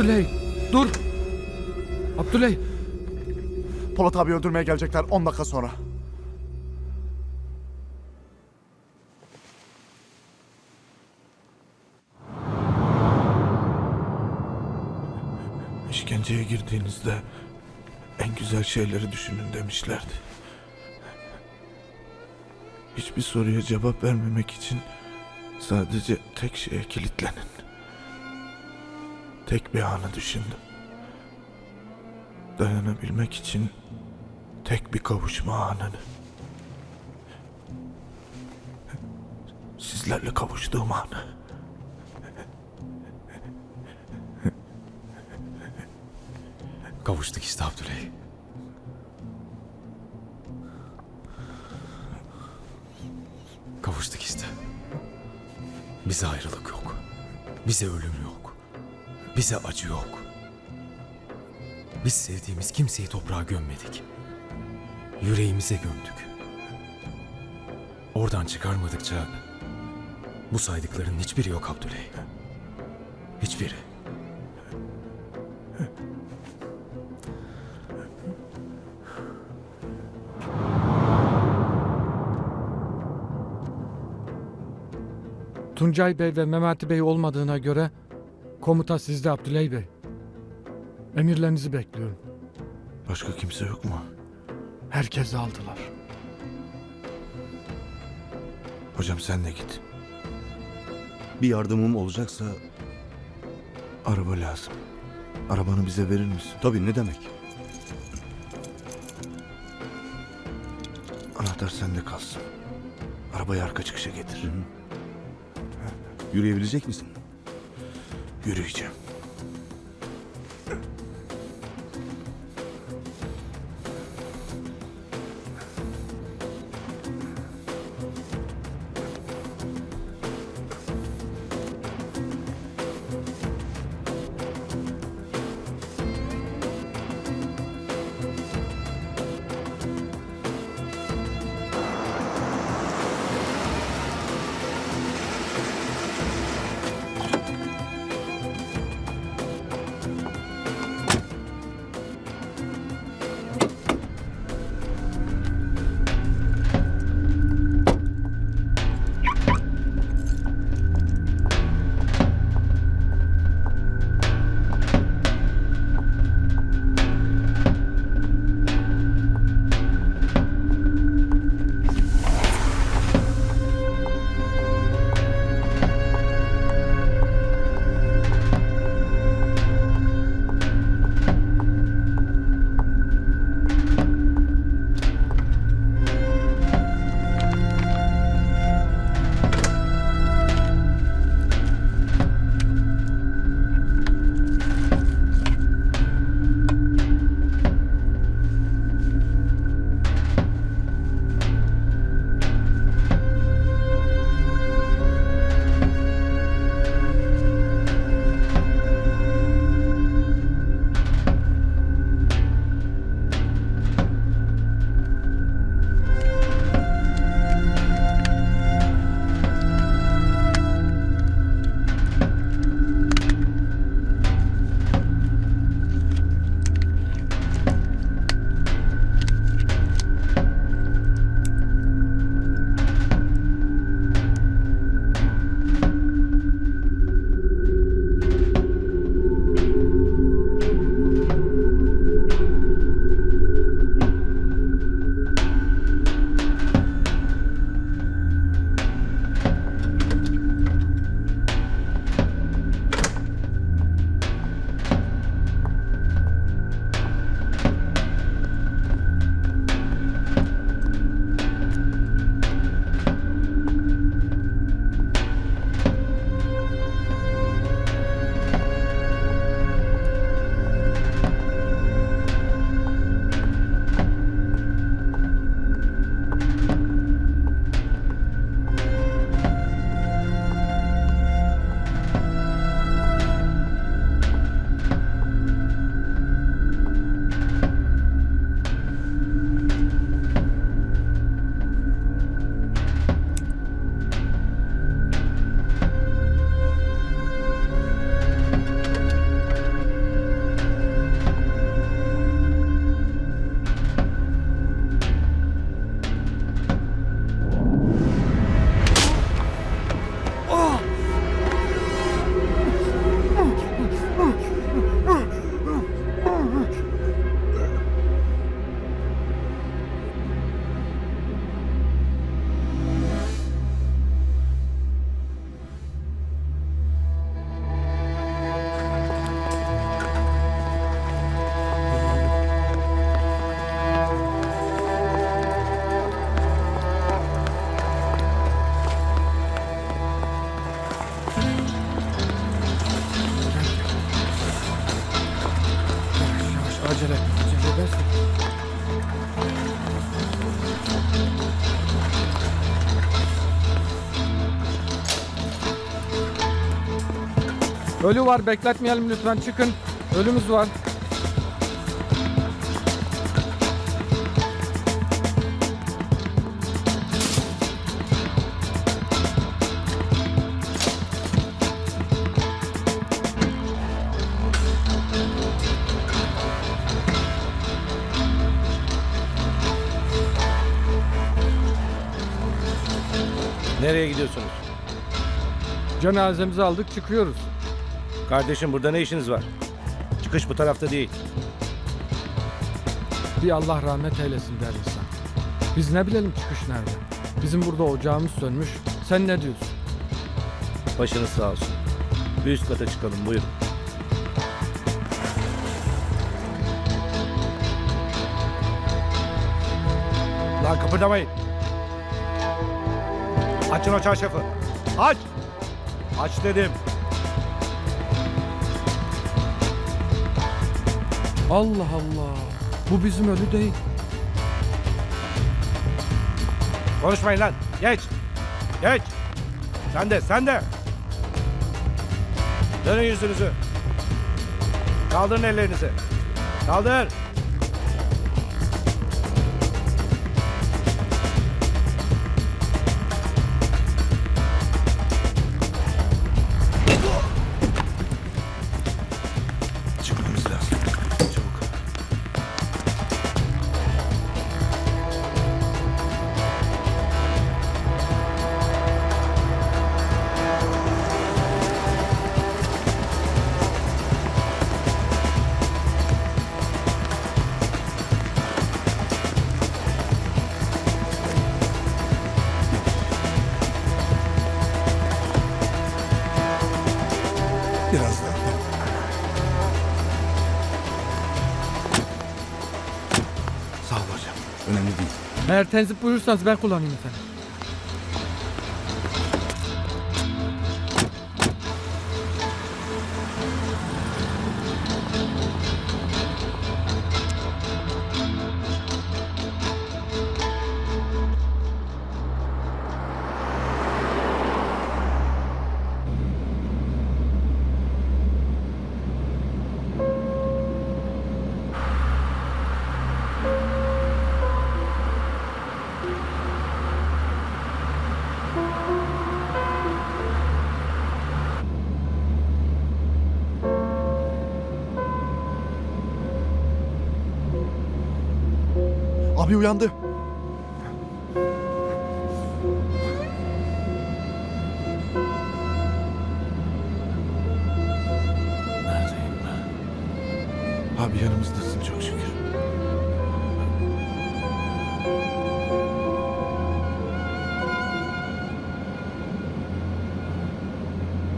Abdüley dur. Abdüley Polat abi öldürmeye gelecekler 10 dakika sonra. İşkenceye girdiğinizde en güzel şeyleri düşünün demişlerdi. Hiçbir soruya cevap vermemek için sadece tek şeye kilitlenin. Tek bir anı düşündüm. Dayanabilmek için tek bir kavuşma anını. Sizlerle kavuştuğum anı. Kavuştuk işte Abdüley. Kavuştuk işte. Bize ayrılık yok. Bize ölüm yok. Bize acı yok. Biz sevdiğimiz kimseyi toprağa gömmedik. Yüreğimize gömdük. Oradan çıkarmadıkça bu saydıkların hiçbiri yok Abdüley. Hiçbiri. Tuncay Bey ve Memati Bey olmadığına göre komuta sizde Abdüley Bey. Emirlerinizi bekliyorum. Başka kimse yok mu? Herkesi aldılar. Hocam sen de git. Bir yardımım olacaksa Araba lazım. Arabanı bize verir misin? tabii ne demek? Anahtar sende kalsın. Arabayı arka çıkışa getir. Yürüyebilecek misin? Yürüyeceğim. Ölü var bekletmeyelim lütfen çıkın. Ölümüz var. Nereye gidiyorsunuz? Cenazemizi aldık çıkıyoruz. Kardeşim burada ne işiniz var? Çıkış bu tarafta değil. Bir Allah rahmet eylesin der insan. Biz ne bilelim çıkış nerede? Bizim burada ocağımız sönmüş. Sen ne diyorsun? Başınız sağ olsun. Bir üst kata çıkalım buyurun. Lan kıpırdamayın. Açın o çarşafı. Aç. Aç dedim. Allah Allah. Bu bizim ölü değil. Konuşmayın lan. Geç. Geç. Sen de sen de. Dönün yüzünüzü. Kaldırın ellerinizi. Kaldır. Eğer tenzip buyursanız ben kullanayım efendim. Abi uyandı. Neredeyim ben? Abi yanımızdasın çok şükür.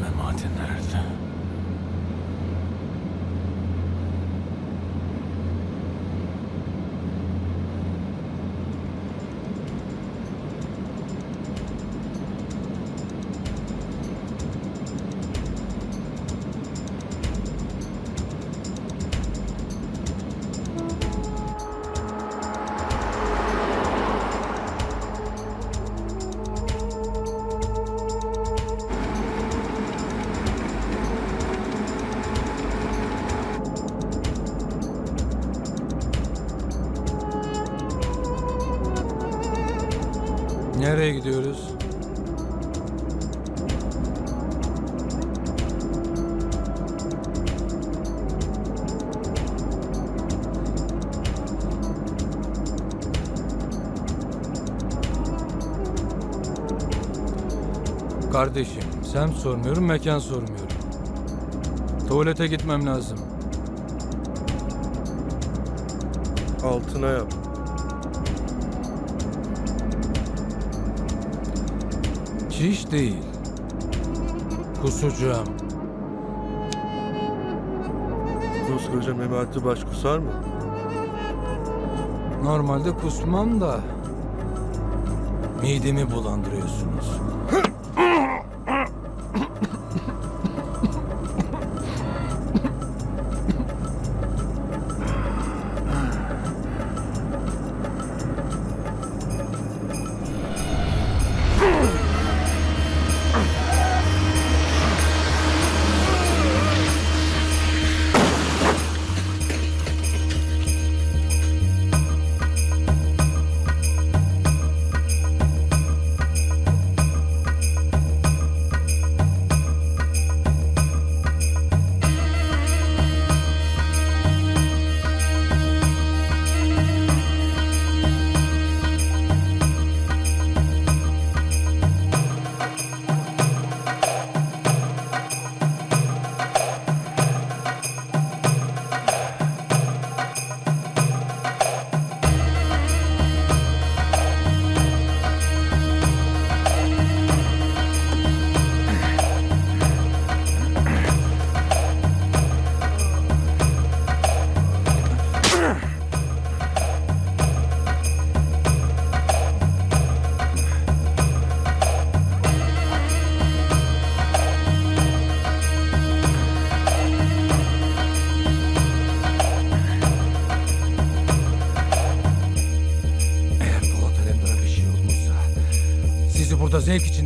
Memati nerede? Nereye gidiyoruz? Kardeşim, sen sormuyorum, mekan sormuyorum. Tuvalete gitmem lazım. Altına yap. Çiş değil. Kusacağım. Koskoca Memati baş kusar mı? Normalde kusmam da midemi bulandırıyorsunuz.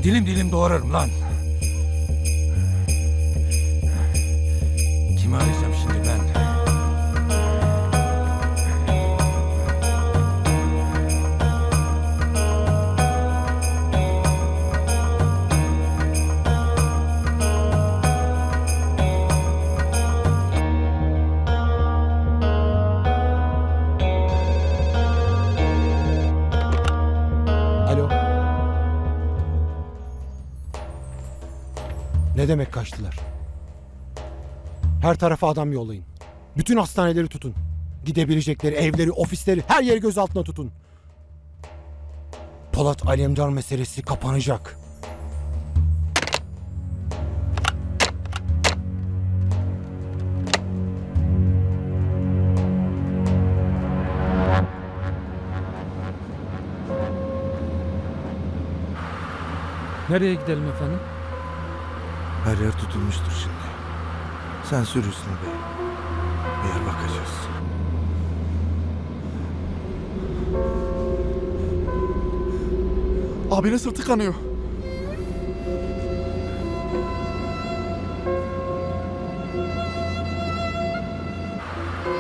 Dilim dilim doğrarım lan. Demek kaçtılar? Her tarafa adam yollayın. Bütün hastaneleri tutun. Gidebilecekleri evleri, ofisleri, her yeri gözaltına tutun. Polat Alemdar meselesi kapanacak. Nereye gidelim efendim? Her yer tutulmuştur şimdi. Sen sür Hüsnü Bey. Bir yer bakacağız. Abinin sırtı kanıyor.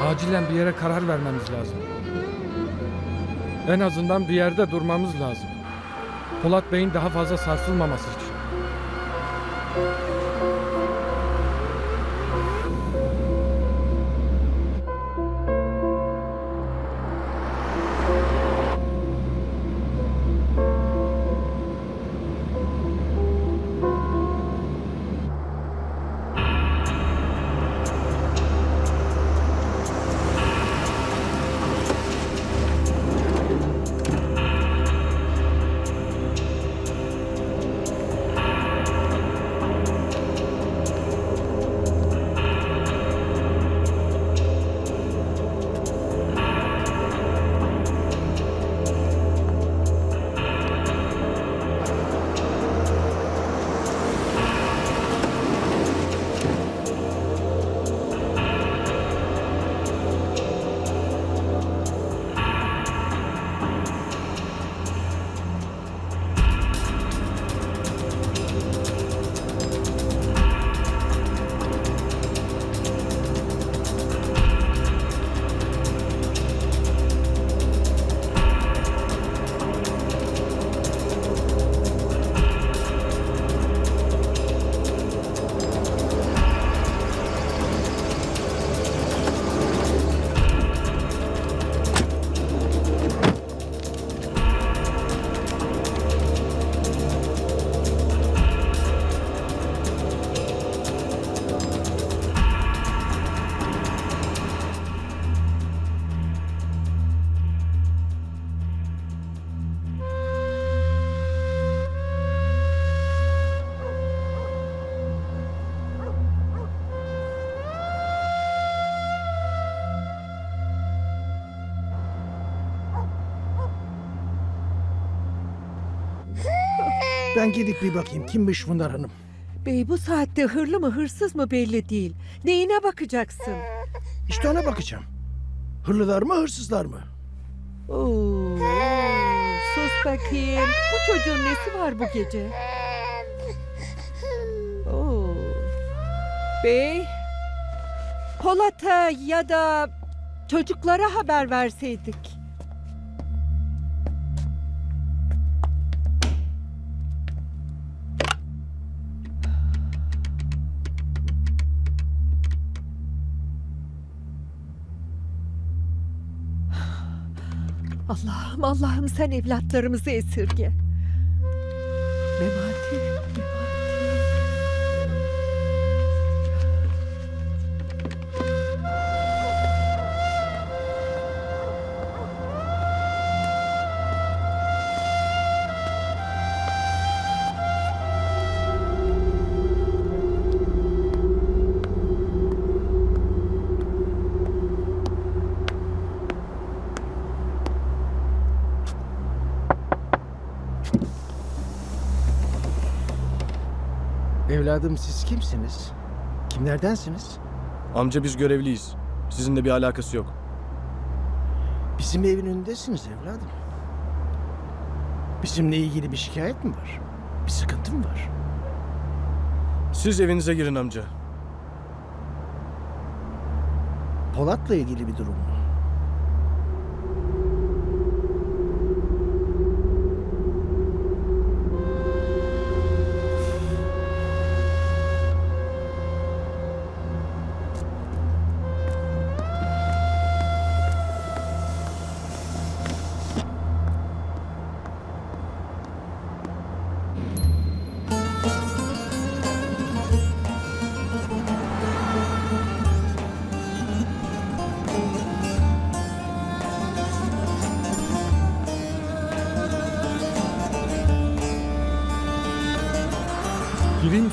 Acilen bir yere karar vermemiz lazım. En azından bir yerde durmamız lazım. Polat Bey'in daha fazla sarsılmaması için. Ben gidip bir bakayım kimmiş bunlar hanım. Bey bu saatte hırlı mı hırsız mı belli değil. Neyine bakacaksın? İşte ona bakacağım. Hırlılar mı hırsızlar mı? Oo, sus bakayım. Bu çocuğun nesi var bu gece? Oo. Bey, Polat'a ya da çocuklara haber verseydik. Allah'ım Allah'ım sen evlatlarımızı esirge. Evladım siz kimsiniz? Kimlerdensiniz? Amca biz görevliyiz. Sizinle bir alakası yok. Bizim evin önündesiniz evladım. Bizimle ilgili bir şikayet mi var? Bir sıkıntı mı var? Siz evinize girin amca. Polat'la ilgili bir durum mu?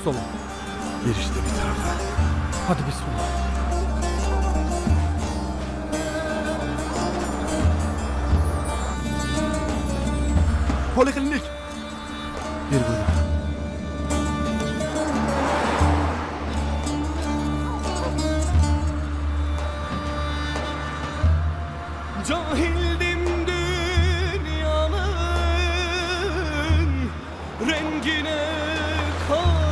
Gireyim mi sola? Gir işte bir tarafa. Hadi bismillah. Poliklinik. Gir buyur. Cahildim dünyanın rengine kandım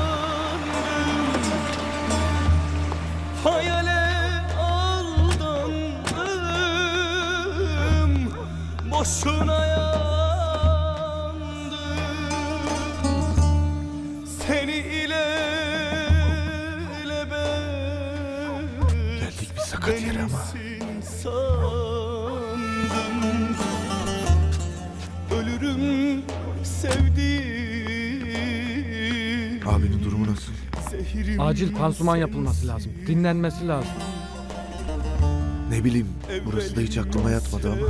boşuna yandım Seni ile Geldik bir sakat yere ama. benimsin sandım Ölürüm sevdiğim Abinin durumu nasıl? Zehirim Acil pansuman yapılması lazım. Dinlenmesi lazım. Ne bileyim. Burası da hiç aklıma yatmadı ama.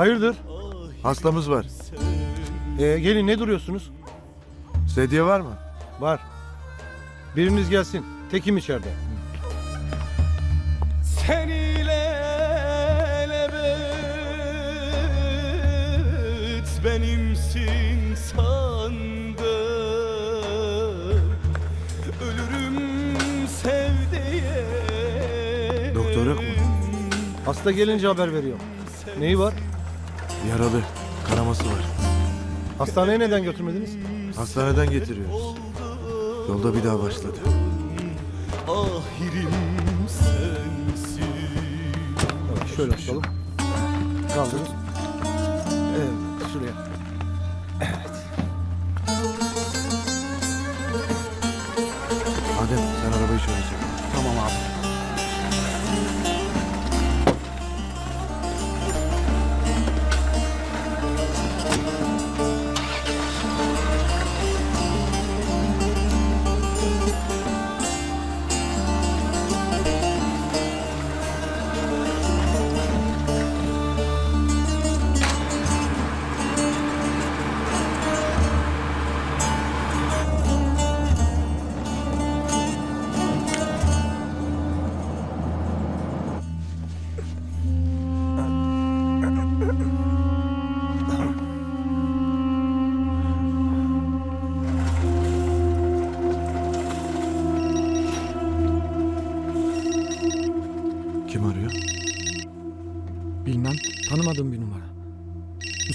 Hayırdır? Hastamız var. Ee, gelin ne duruyorsunuz? Sedye var mı? Var. Biriniz gelsin. Tekim içeride. Sen ile elebet benimsin sandım Ölürüm sevdiye Doktor yok mu? Hasta gelince haber veriyorum. Neyi var? Yaralı. Kanaması var. Hastaneye neden götürmediniz? Hastaneden getiriyoruz. Yolda bir daha başladı. Ahirim sensin Şöyle açalım. Kaldırın. Evet,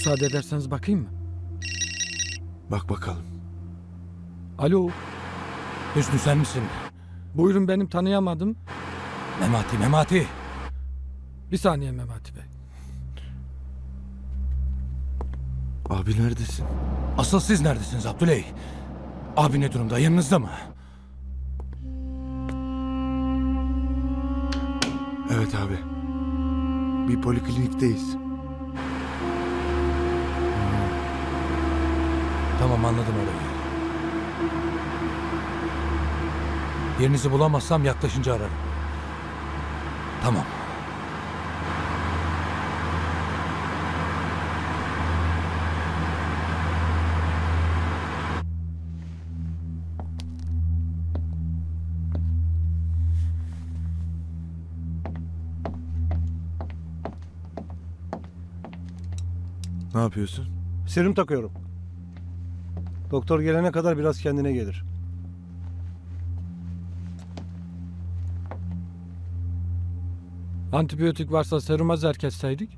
Müsaade ederseniz bakayım mı? Bak bakalım. Alo. Hüsnü sen misin? Buyurun benim tanıyamadım. Memati, Memati. Bir saniye Memati Bey. Abi neredesin? Asıl siz neredesiniz Abdüley? Abi ne durumda? Yanınızda mı? Evet abi. Bir poliklinikteyiz. Tamam anladım orayı. Yerinizi bulamazsam yaklaşınca ararım. Tamam. Ne yapıyorsun? Serum takıyorum. Doktor gelene kadar biraz kendine gelir. Antibiyotik varsa seruma zerk etseydik.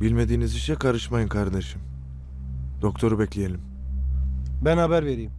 Bilmediğiniz işe karışmayın kardeşim. Doktoru bekleyelim. Ben haber vereyim.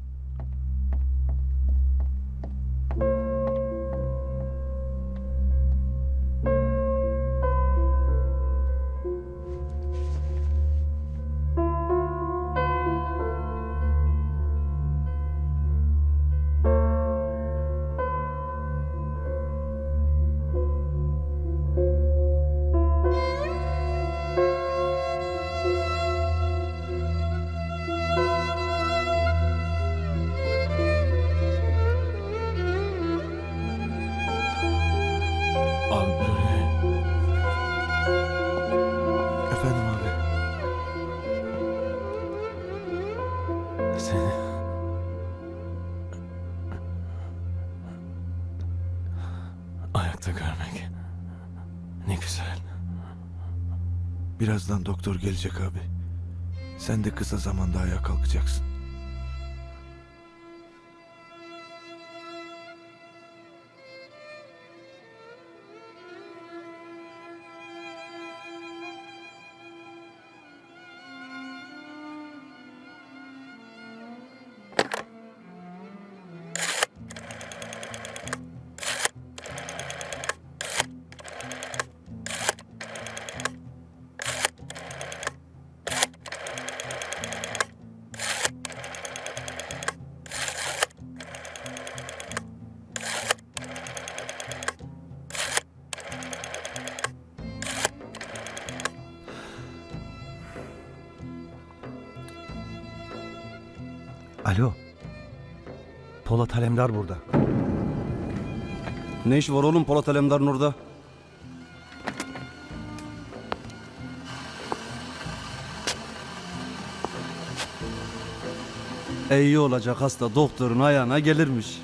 Ayakta görmek. Ne güzel. Birazdan doktor gelecek abi. Sen de kısa zamanda ayağa kalkacaksın. Alo. Polat Alemdar burada. Ne iş var oğlum Polat Alemdar'ın orada? İyi olacak hasta doktorun ayağına gelirmiş.